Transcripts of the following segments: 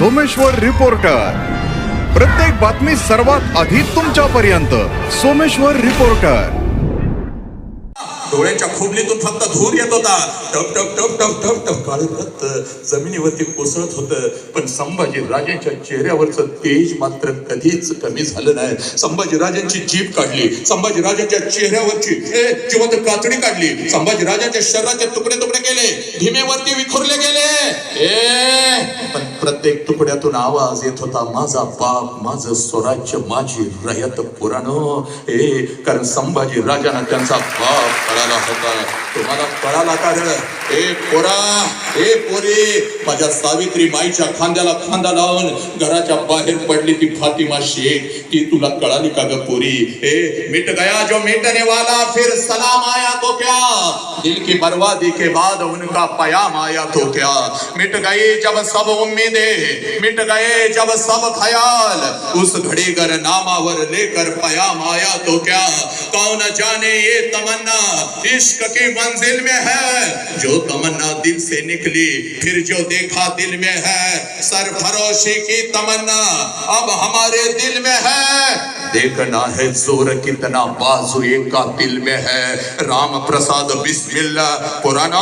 Someshwar reporter. प्रत्येक बातमी सर्वात आधी तुमच्यापर्यंत. सोमेश्वर रिपोर्टर. डोळ्याच्या खोबलीतून फक्त धूर येत होता. टप टप टप टप टप टप. काळ रक्त जमिनीवरती कोसळत होतं. पण संभाजी राजांच्या चेहऱ्यावरचं तेज मात्र कधीच कमी झालं नाही. संभाजी राजांची जीभ काढली. संभाजी राजांच्या चेहऱ्यावरची जिवंत कातडी काढली. संभाजी राजांच्या शरीराचे तुकडे तुकडे केले. भीमेवरती विखुरले गेले. पण प्रत्येक तुकड्यातून आवाज येत होता माझा बाप माझं स्वराज्य माझी रयत पुराणो. हे कारण संभाजी राजांना त्यांचा बाप कळाला होता. तुम्हाला कळाला कारण रे? ए पोरा ए पोरी माझ्या सावित्री माईच्या खांद्याला खांदा लावून घराच्या बाहेर पडली ती फातिमा शेख ती तुला कळाली का ग पोरी? ए मिट गया जो मिटने वाला फिर सलाम आया तो क्या? दिल की बर्बादी के बाद उनका पयाम आया तो क्या? मिट गई जब सब उम्मीदें मिट गए जब सब ख्याल उस घड़ी गर नामावर लेकर पयाम आया तो क्या? कौन जाने ये तमन्ना? इश्क की मंजिल में है। जो तमन्ना दिल से निकली फिर जो देखा दिल में है। सरफरोशी की तमन्ना अब हमारे दिल में है देखना है जोर कितना बाजू का दिल में है राम प्रसाद बिस्मिल्ला पुराणा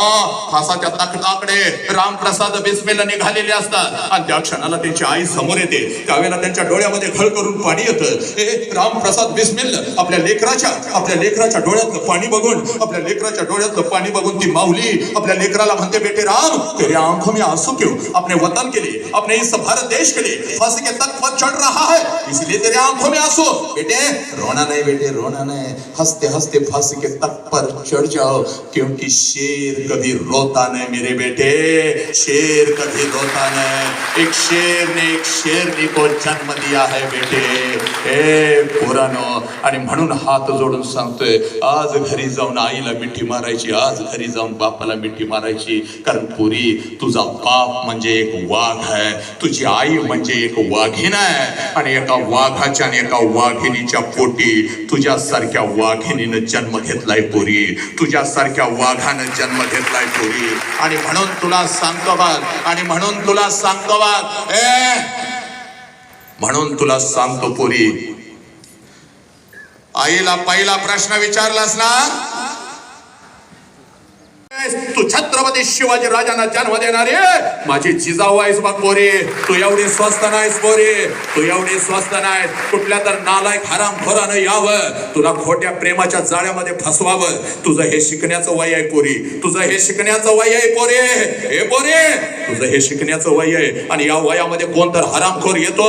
फासाच्या तकटाकडे राम प्रसाद बिस्मिल्ला निघालेले असतात आणि त्या क्षणाला त्यांची आई समोर येते त्यावेळेला त्यांच्या डोळ्यामध्ये खळ करून पाणी येतं ए राम प्रसाद बिस्मिल्ला आपल्या लेकराच्या आपल्या लेकराच्या डोळ्यातलं पाणी बघून आपल्या लेकराच्या डोळ्यातलं पाणी बघून ती माऊली आपल्या लेकराला म्हणते बेटे राम तेरे आंखों में आंसू क्यों अपने वतन के लिए अपने इस भारत देश के लिए फांसी के तक पर चढ़ रहा है इसलिए तेरे आंखों में आंसू बेटे रोना नहीं बेटे रोना नहीं हंसते हंसते फांसी के तक पर चढ़ जाओ क्योंकि शेर कभी रोता नहीं मेरे बेटे शेर कभी रोता नहीं एक शेर ने एक शेरनी को जन्म दिया है बेटे ए पुरानो आणि म्हणून हात जोडून सांगतोय आज घरी जाऊन आईला मिठी मारायची आज घरी जाऊन बापाला मिठी मारायची कारण पुरी तुझा बाप म्हणजे एक वाघ आहे तुझी आई म्हणजे एक वाघीण आहे आणि एका वाघाच्या आणि एका वाघिणीच्या पोटी तुझ्यासारख्या वाघिणीनं जन्म घेतलाय पोरी. तुझ्यासारख्या वाघानं जन्म घेतलाय पोरी. आणि म्हणून तुला सांगतो बाग आणि म्हणून तुला सांगतो बाग ए! म्हणून तुला सांगतो पोरी. आईला पहिला प्रश्न विचारलास ना? तू छत्रपती शिवाजी राजांना जन्म देणारे माझी जिजाऊ आहेस बघ पोरे. तू एवढी स्वस्त नाहीस पोरे. तू एवढी स्वस्त नाहीस. कुठल्या तर नालायक हराम खोरानं यावं. तुला खोट्या प्रेमाच्या जाळ्यामध्ये फसवावं. तुझं हे शिकण्याचं वय आहे पोरी. तुझं हे शिकण्याचं वय आहे पोरे. हे पोरे. तुझं हे शिकण्याचं वय आहे. आणि या वयामध्ये कोण तर हरामखोर येतो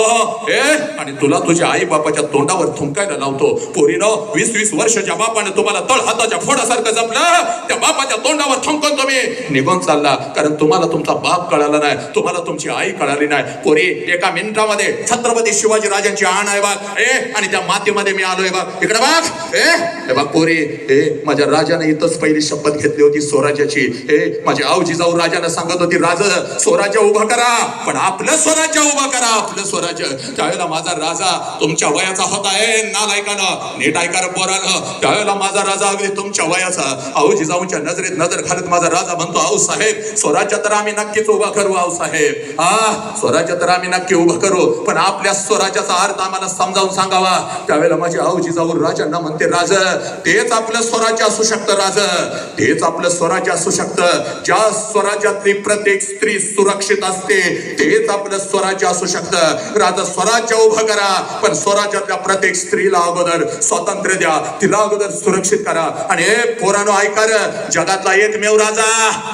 हे? आणि तुला तुझ्या आई बापाच्या तोंडावर थुंकायला लावतो. पोरीनं वीस वीस वर्षाच्या बापाने तुम्हाला तळ हाताच्या फोडासारखं जपलं. त्या बापाच्या तोंडावर थुंकून तुम्ही निघून चालला. कारण तुम्हाला तुमचा बाप कळाला नाही. तुम्हाला तुमची आई कळाली नाही. पोरी एका मिनिटामध्ये छत्रपती शिवाजी राजांची आण आहे बाग ए आणि त्या मातीमध्ये मी आलोय बाग इकडे बाग ए हे बघ पोरी ए माझ्या राजाने इथंच पहिली शपथ घेतली होती स्वराज्याची. ए माझी आऊजी जाऊ राजाने सांगत होती राज स्वराज्य उभा करा. पण आपलं स्वराज्य उभा करा आपलं स्वराज्य. त्यावेळेला माझा राजा तुमच्या वयाचा होता. ए नालायकानं नीट ऐकार पोरानं. त्यावेळेला माझा राजा अगदी तुमच्या वयाचा. आऊजी जाऊच्या नजरेत नजर घालत माझा राजा म्हणतो आऊ साहेब. स्वराज्य तर आम्ही नक्कीच उभा करू आऊ साहेब. हा स्वराज्य तर आम्ही नक्की उभं करू पण आपल्या स्वराज्याचा अर्थ आम्हाला समजावून सांगावा. त्यावेळेला माझी आऊजी जाऊ राजांना म्हणते राज तेच आपलं स्वराज्य असू शकतं राज. तेच आपलं स्वराज्य असू शकतं. ज्या स्वराज्यातली प्रत्येक स्त्री सुरक्षित असते तेच आपलं स्वराज्य असू शकतं. राजा स्वराज्य उभं करा पण स्वराज्यातल्या प्रत्येक स्त्रीला अगोदर स्वातंत्र्य द्या. तिला अगोदर सुरक्षित करा. आणि हे पोरानो ऐकार जगातला एक एकमेव राजा.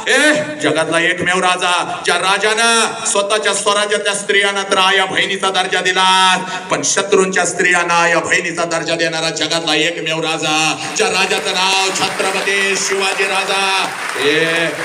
ए जगातला एकमेव राजा ज्या राजानं स्वतःच्या स्वराज्यातल्या स्त्रियांना तर आया बहिणीचा दर्जा दिला. पण शत्रूंच्या स्त्रियांना आया बहिणीचा दर्जा देणारा जगातला एकमेव राजा ज्या राजाचं नाव छत्रपती शिवाजी राजा. ए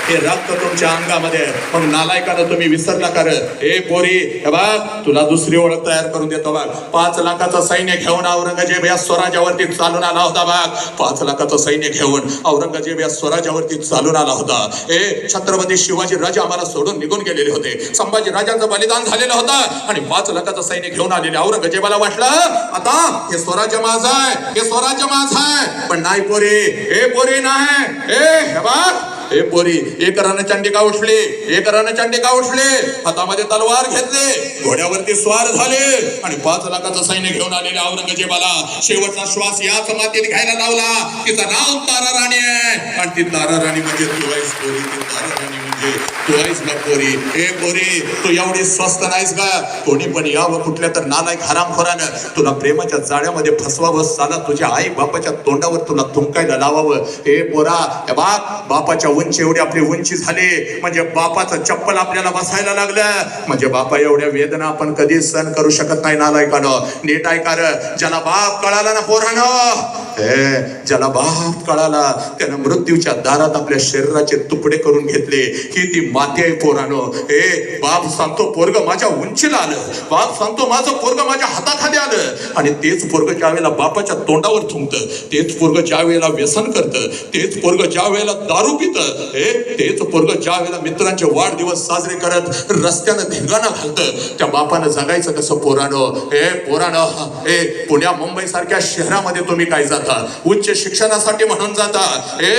हे रक्त तुमच्या अंगामध्ये. आहे. मग नालायकानं तुम्ही विसरला कर ए पोरी हे बघ तुला दुसरी ओळख तयार करून देतो बघ. पाच लाखाचं सैन्य घेऊन औरंगजेब या स्वराज्यावरती चालून आला होता बघ. पाच लाखाचं सैन्य घेऊन औरंगजेब या स्वराज्यावरती चालून आला होता. ए छत्रपती शिवाजी राजा आम्हाला सोडून निघून गेलेले होते. संभाजी राजांचं बलिदान झालेलं होतं. आणि पाच लाखाचं सैन्य घेऊन आलेले औरंगजेबाला वाटलं आता हे स्वराज्य माझं आहे हे स्वराज्य माझं आहे. पण नाही पोरे हे पोरे नाही. हे बघ हे पोरी एक रन चंडिका उठली? एक रन चंडिका उठली? हातामध्ये तलवार घेतले. घोड्यावरती स्वार झाले. आणि पाच लाखाचं सैन्य घेऊन आलेल्या औरंगजेबाला शेवटचा श्वास याच मातीत घ्यायला लावला. तिचं नाव तारा राणी आहे. आणि ती तारा राणी म्हणजे तू पोरी ती तारा राणी तू आहेस ना पोरी ए पोरी तू एवढी स्वस्त नाहीस का कोणी पण यावं कुठल्या तर नालायक हरामखोरानं तुला प्रेमाच्या जाळ्यामध्ये फसवावं साला तुझ्या आई बापाच्या तोंडावर तुला थुंकायला लावावं. ए पोरा बाप बापाच्या उंची एवढी आपली उंची झाली म्हणजे बापाचं चप्पल आपल्याला बसायला लागलं. म्हणजे बापा एवढ्या वेदना आपण कधीच सहन करू शकत नाही नालायकानं. नीट ऐकार ज्याला बाप कळाला ना पोरानं. हे ज्याला बाप कळाला त्यानं मृत्यूच्या दारात आपल्या शरीराचे तुकडे करून घेतले. की ती माती आहे पोरानं. हे बाप सांगतो पोरग माझ्या उंचीला आलं. बाप सांगतो माझं पोरग माझ्या हाताखाली आलं. आणि तेच पोरग ज्या वेळेला बापाच्या तोंडावर थुंकतं तेच पोरग ज्या वेळेला व्यसन करतं तेच पोरग ज्या वेळेला दारू पितं हे तेच पोरग ज्या वेळेला मित्रांचे वाढदिवस साजरे करत रस्त्यानं धिंगाणं घालतं त्या बापानं जगायचं कसं पोरानं? हे पोरानं हे पुण्या मुंबई सारख्या शहरामध्ये तुम्ही काय जाता? उच्च शिक्षणासाठी म्हणून जाता? ए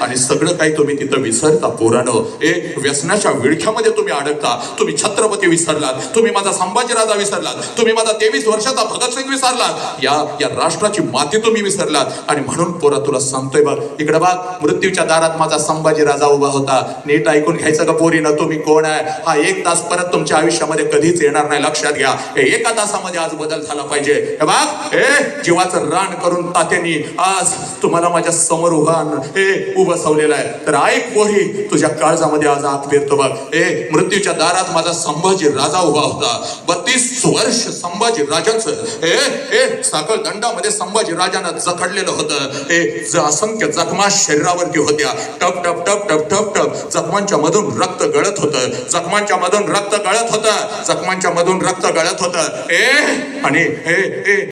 आणि सगळं काही तुम्ही तिथं विसरता पोरानं. ए व्यसनाच्या विळख्यामध्ये तुम्ही अडकता तुम्ही छत्रपती विसरलात. तुम्ही माझा संभाजीराजा विसरलात. तुम्ही माझा तेवीस वर्षाचा भगतसिंग विसरलात. या या राष्ट्राची माती तुम्ही विसरलात. आणि म्हणून पोरा तुला सांगतोय बघ इकडे बघ मृत्यूच्या दारात माझा संभाजीराजा उभा होता. नीट ऐकून घ्यायचं का पोरीनं? तुम्ही कोण आहे? हा एक तास परत तुमच्या आयुष्यामध्ये कधीच येणार नाही लक्षात घ्या. हे एका तासामध्ये आज बदल झाला पाहिजे. हे बाग हे जीवाचं रान करून तात्यांनी आज तुम्हाला माझ्यासमोर उभा हे उभं सवलेलं आहे. तर ऐक पोरी तुझ्या काळजामध्ये आज आत फिरतो बघ. ए मृत्यूच्या दारात माझा संभाजी राजा उभा होता. बत्तीस वर्ष संभाजी राजांचं. हे हे साखळ दंडामध्ये संभाजी राजानं जखडलेलं होतं. हे ज- असंख्य जखमा शरीरावरती होत्या. टप टप टप टप टप टप. जखमांच्या मधून रक्त गळत होतं. जखमांच्या मधून रक्त गळत होतं. जखमांच्या मधून रक्त गळत होतं. ए आणि हे हे